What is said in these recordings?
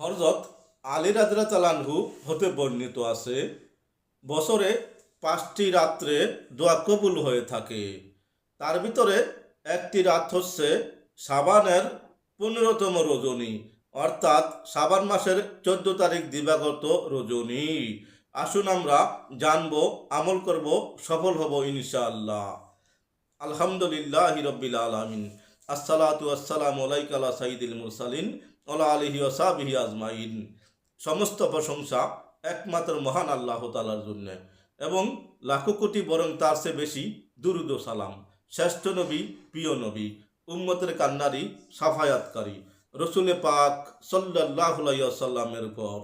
হরজত আলী রাজরা চালানহু হতে বর্ণিত আছে, বছরে পাঁচটি রাত্রে দোয়া কবুল হয়ে থাকে। তার ভিতরে একটি রাত হচ্ছে সাবানের পনেরোতম রজনী, অর্থাৎ সাবান মাসের চোদ্দ তারিখ দিবাগত রজনী। আসুন আমরা জানব, আমল করব, সফল হব ইনশাআল্লাহ। আলহামদুলিল্লাহ রব্বিল আলমিন। আসসালাতু আসসালামু আলাইকা আলা সাইয়্যিদিল মুরসালিন। ওলা আলিহি ওসাবিহি আজমাইন। সমস্ত প্রশংসা একমাত্র মহান আল্লাহ তালার জন্য। এবং লাখো কোটি বরং তার চেয়ে বেশি দুরুদ সালাম। শ্রেষ্ঠ নবী, প্রিয় নবী, উম্মতের কান্নারি সাফায়াতকারী। রসুলে পাক সাল্লাহ সাল্লামের উপর।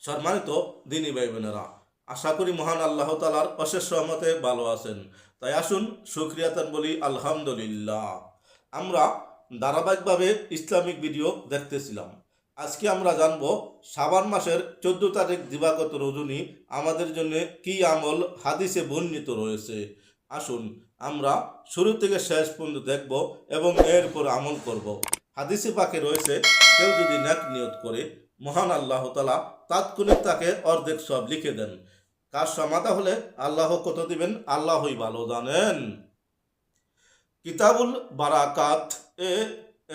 সম্মানিত দিনী ভাই বোনেরা আশা করি মহান আল্লাহ তালার অশেষ রহমতে ভালো আছেন। তাই আসুন সুক্রিয়াতান বলি আলহামদুলিল্লাহ। আমরা ধারাবাহিকভাবে ইসলামিক ভিডিও দেখতেছিলাম। আজকে আমরা জানব সাবান মাসের চোদ্দ তারিখ দিবাগত রজনী আমাদের জন্য কি আমল হাদিসে বর্ণিত রয়েছে। আসুন, আমরা শুরু থেকে শেষ পর্যন্ত দেখব এবং এর এরপর আমল করব। হাদিসে পাকে রয়েছে, কেউ যদি ন্যাক নিয়ত করে, মহান আল্লাহ তালা তাৎক্ষণিক তাকে অর্ধেক সব লিখে দেন। কাজ সমাধা হলে আল্লাহ কত দিবেন? আল্লাহই ভালো জানেন। কিতাবুল বারাকাত এ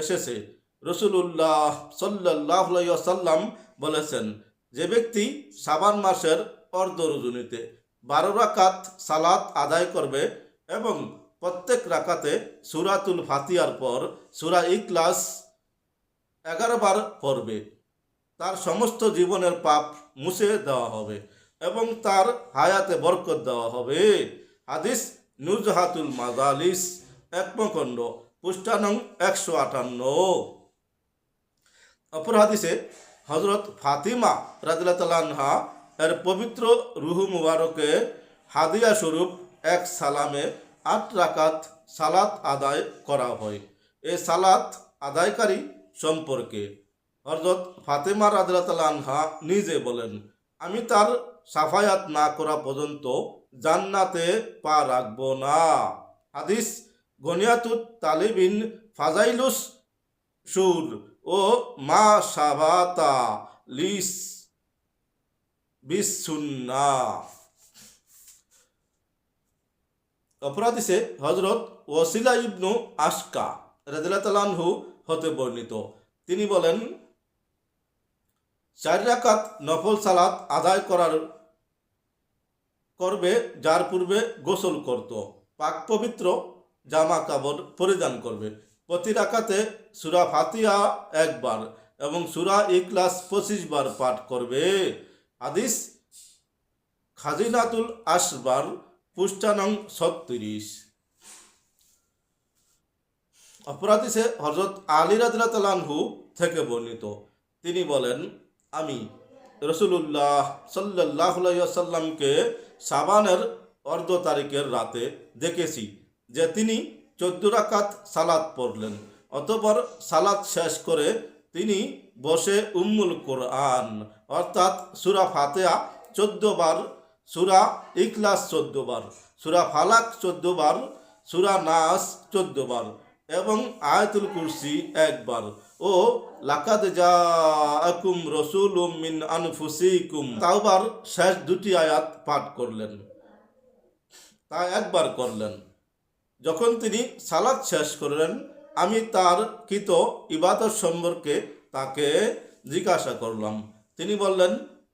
এসেছে। রসুল্লাহ সাল্লাহ সাল্লাম বলেছেন, যে ব্যক্তি সাবান মাসের অর্ধ রজনীতে বারো রাকাত সালাত আদায় করবে এবং প্রত্যেক রাকাতে সুরাতুল ফাতিয়ার পর সুরা ইকলাস এগারো বার পড়বে। তার সমস্ত জীবনের পাপ মুছে দেওয়া হবে এবং তার হায়াতে বরকত দেওয়া হবে। হাদিস নুজহাতুল মাদালিস একমখণ্ড পুষ্টানং একশো আটান্ন। অপর হাদিসে হজরত ফাতিমা রাজলাতালানহা এর পবিত্র রুহু মুবারকে হাদিয়া স্বরূপ এক সালামে আট রাকাত সালাত আদায় করা হয়। এ সালাত আদায়কারী সম্পর্কে হজরত ফাতেমা রাজলাতালানহা নিজে বলেন, আমি তার সাফায়াত না করা পর্যন্ত জান্নাতে পা রাখব না। হাদিস গনিয়াতুত তালিবিন ফাজাইলুস সুর ও মা সাবাতা লিস বিসুন্না। অপরাধিসে হজরত ওসিলা ইবনু আশকা রাজু হতে বর্ণিত। তিনি বলেন, চার রাকাত নফল সালাত আদায় করার করবে যার পূর্বে গোসল করত। পাক পবিত্র জামা কাপড় পরিধান করবে। প্রতি রাকাতে সুরা ফাতিয়া একবার এবং সুরা ইকলাস পঁচিশ বার পাঠ করবে। হাদিস, খাজিনাতুল আসবার পুষ্টানং ছত্রিশ। অপরাধীসে হজরত আলী রাজু থেকে বর্ণিত। তিনি বলেন, আমি রসুল্লাহ সাল্লাহ সাল্লামকে সাবানের অর্ধ তারিখের রাতে দেখেছি। যে তিনি চোদ্দ রাকাত সালাত পড়লেন। অতপর সালাত শেষ করে তিনি বসে উম্মুল কোরআন, অর্থাৎ সুরা ফাতেয়া চোদ্দ বার, সুরা ইকলাস চোদ্দ বার, সুরা ফালাক চোদ্দ বার, সুরা নাস চোদ্দ বার এবং আয়াতুল কুরসি একবার ও লাকাদ জাআকুম রাসূলুম মিন আনফুসিকুম। তাওবার শেষ দুটি আয়াত পাঠ করলেন। তা একবার করলেন। যখন তিনি সালাদ শেষ করলেন, আমি তার কৃত ইবাদত সম্পর্কে তাকে জিজ্ঞাসা করলাম। তিনি বললেন,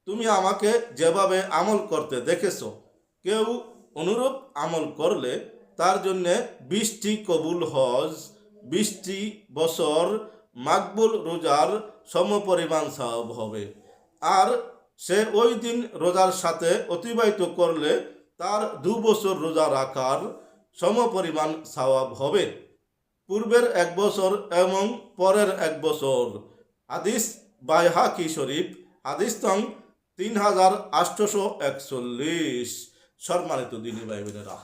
তুমি আমাকে যেভাবে আমল করতে দেখেছ, কেউ অনুরূপ আমল করলে তার জন্যে বিশটি কবুল হজ, বিশটি বছর মাকবুল রোজার সমপরিমাণ সব হবে। আর সে ওই দিন রোজার সাথে অতিবাহিত করলে তার দু বছর রোজা রাখার সমপরিমাণ সওয়াব হবে। পূর্বের এক বছর এবং পরের এক বছর। হাদিস বাইহাকি শরীফ, হাদিস তং তিন হাজার আটশোশো একচল্লিশ। সম্মানিত দিনী ভাই বোনেরা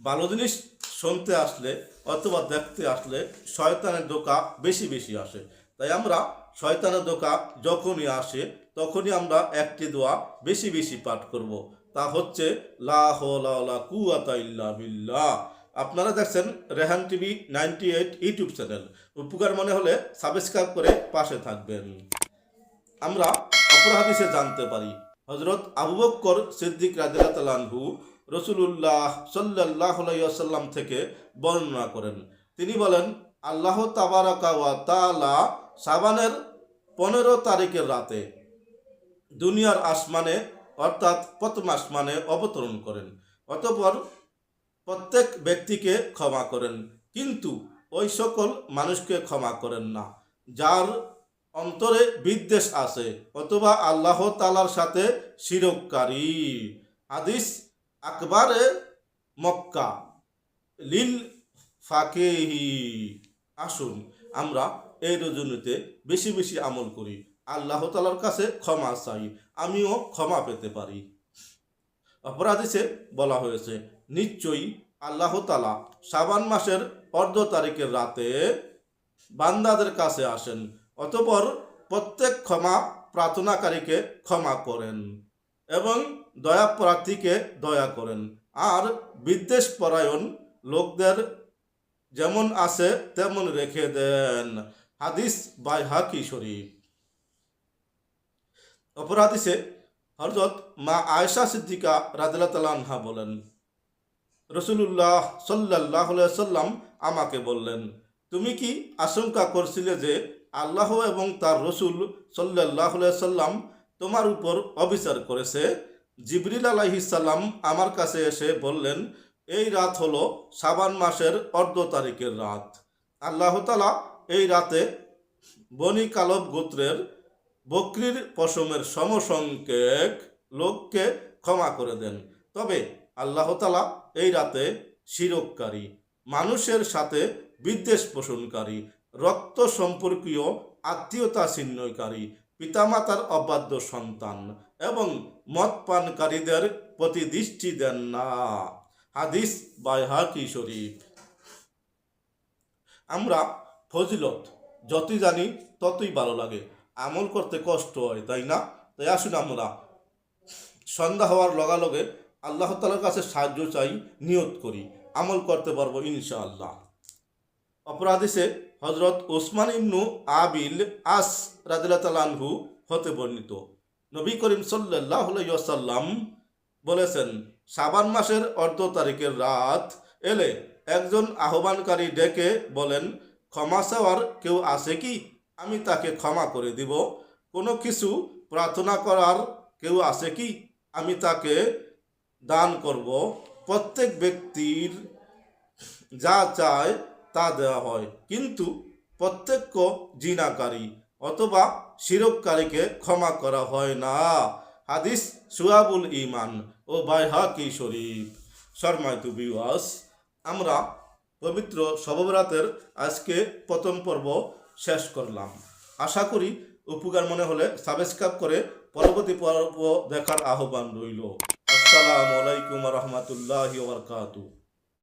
ভালো জিনিস শুনতে আসলে অথবা দেখতে আসলে শয়তানের দোকা বেশি বেশি আসে। তাই আমরা শয়তানের দোকা যখনই আসে, তখনই আমরা একটি দোয়া বেশি বেশি পাঠ করব। তা হচ্ছে আপনারা দেখছেন Rehan TV ninety eight YouTube channel. উপকার মনে হলে সাবস্ক্রাইব করে পাশে থাকবেন। আমরা অপর জানতে পারি হজরত আবু বক্কর সিদ্দিক রাজু রসুলুল্লাহ সাল্লাহ সাল্লাম থেকে বর্ণনা করেন। তিনি বলেন, আল্লাহ তাবারাকা ওয়া সাবানের পনেরো তারিখের রাতে দুনিয়ার আসমানে অর্থাৎ প্রথম মানে অবতরণ করেন। অতপর প্রত্যেক ব্যক্তিকে ক্ষমা করেন, কিন্তু ওই সকল মানুষকে ক্ষমা করেন না, যার অন্তরে বিদ্বেষ আছে, অথবা আল্লাহ তালার সাথে শিরককারী হাদিস আকবারে মক্কা। লিল ফাকেহি। আসুন, আমরা এই রজনীতে বেশি বেশি আমল করি। আল্লাহ তালার কাছে ক্ষমা চাই, আমিও ক্ষমা পেতে পারি। অপরাধীসে বলা হয়েছে, নিশ্চয়ই আল্লাহ তালা সাবান মাসের অর্ধ তারিখের রাতে বান্দাদের কাছে আসেন, অতপর প্রত্যেক ক্ষমা প্রার্থনাকারীকে ক্ষমা করেন এবং দয়া প্রার্থীকে দয়া করেন। আর বিদ্বেষ পরায়ণ লোকদের যেমন আছে তেমন রেখে দেন। হাদিস বাই হাকি শরীফ। অপরাধীসে হরজত মা আয়সা সিদ্দিকা রাদিল্লা তালাহা বলেন রসুল্লাহ সাল্লাহ সাল্লাম আমাকে বললেন, তুমি কি আশঙ্কা করছিলে যে আল্লাহ এবং তার রসুল সাল্লাহ সাল্লাম তোমার উপর অবিচার করেছে? জিবরিল আলাইহিসাল্লাম আমার কাছে এসে বললেন, এই রাত হলো সাবান মাসের অর্ধ তারিখের রাত। আল্লাহ তালা এই রাতে বনি কালব গোত্রের বকরির পশমের সমসংখ্যক লোককে ক্ষমা করে দেন। তবে আল্লাহ তালা এই রাতে শিরককারী মানুষের সাথে বিদ্বেষ পোষণকারী, রক্ত সম্পর্কীয়, আত্মীয়তা ছিন্নকারী, পিতামাতার অবাধ্য সন্তান এবং মদ পানকারীদের প্রতি দৃষ্টি দেন না। হাদিস বাইহাকি শরীফ। আমরা ফজিলত, যতই জানি ততই ভালো লাগে। আমল করতে কষ্ট হয়, তাই না? তাই আসুন আমরা। সন্ধ্যা হওয়ার লগালগে আল্লাহ তালার কাছে সাহায্য চাই, নিয়ত করি, আমল করতে পারব ইনশাআল্লাহ। অপরাধীসে হজরত ওসমান ইবনু আবিল আস রাজু হতে বর্ণিত। নবী করিম সাল্লাহ সাল্লাম বলেছেন সাবান মাসের অর্ধ তারিখের রাত এলে একজন আহ্বানকারী ডেকে বলেন, ক্ষমা চাওয়ার কেউ আছে কি? আমি তাকে ক্ষমা করে দিব। কোনো কিছু প্রার্থনা করার কেউ আছে কি? আমি তাকে দান করব। প্রত্যেক ব্যক্তির যা চায় তা দেওয়া হয়। কিন্তু প্রত্যেক জিনাকারী অথবা শিরককারীকে ক্ষমা করা হয় না। হাদিস সুয়াবুল ইমান ও বাইহাকি শরীফ। শর্মায়তু বিওয়াস আমরা পবিত্র শববরাতের আজকে প্রথম পর্ব শেষ করলাম। আশা করি উপকার মনে হলে সাবস্ক্রাইব করে পরবর্তী পর্ব দেখার আহ্বান রইল। আসসালামু আলাইকুম রহমতুল্লাহ বারকাতু